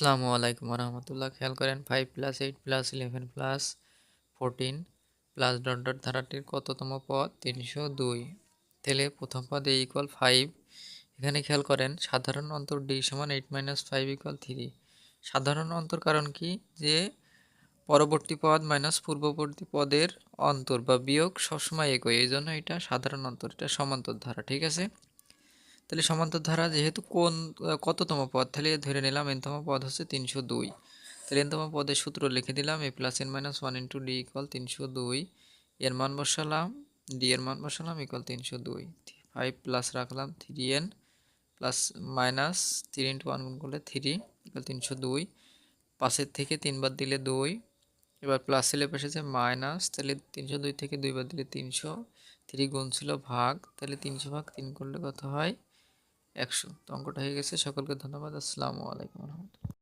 আসসালামু আলাইকুম রহমতুল্লাহ খেয়াল করেন five plus eight plus eleven plus fourteen plus dot dot ধারাটির কততম পদ? তিনশো দুই। তাহলে প্রথম পদ এ ইকুয়াল ফাইভ এখানে খেয়াল করেন, সাধারণ অন্তর ডি সমান eight minus five equal three সাধারণ অন্তর কারণ কি? যে পরবর্তী পদ মাইনাস পূর্ববর্তী পদের অন্তর বা বিয়োগ সবসময় একই। এই জন্য এটা সাধারণ অন্তর, এটা সমান্তর ধারা, ঠিক আছে? তাহলে সমান্তর ধারা যেহেতু কোন কততম পদ? তাহলে ধরে নিলাম এনতম পদ হচ্ছে তিনশো দুই। তাহলে এনতম পদের সূত্র লিখে দিলাম A plus N minus one into D equal তিনশো দুই। এর মান বসালাম ডি এর মান বসালাম ইকুয়াল তিনশো দুই। ফাইভ প্লাস রাখলাম three N plus minus three into one গুণ করলে থ্রি ইকুয়াল তিনশো দুই। পাশের থেকে তিনবার দিলে দুই। এবার প্লাস এলে বসেছে মাইনাস তাহলে তিনশো দুই থেকে দুইবার দিলে তিনশো। থ্রি গুণ ছিল ভাগ, তাহলে তিনশো ভাগ তিন করলে কত হয়? একশো। তো অঙ্কটা হয়ে গেছে। সকলকে ধন্যবাদ। আসসালামু আলাইকুম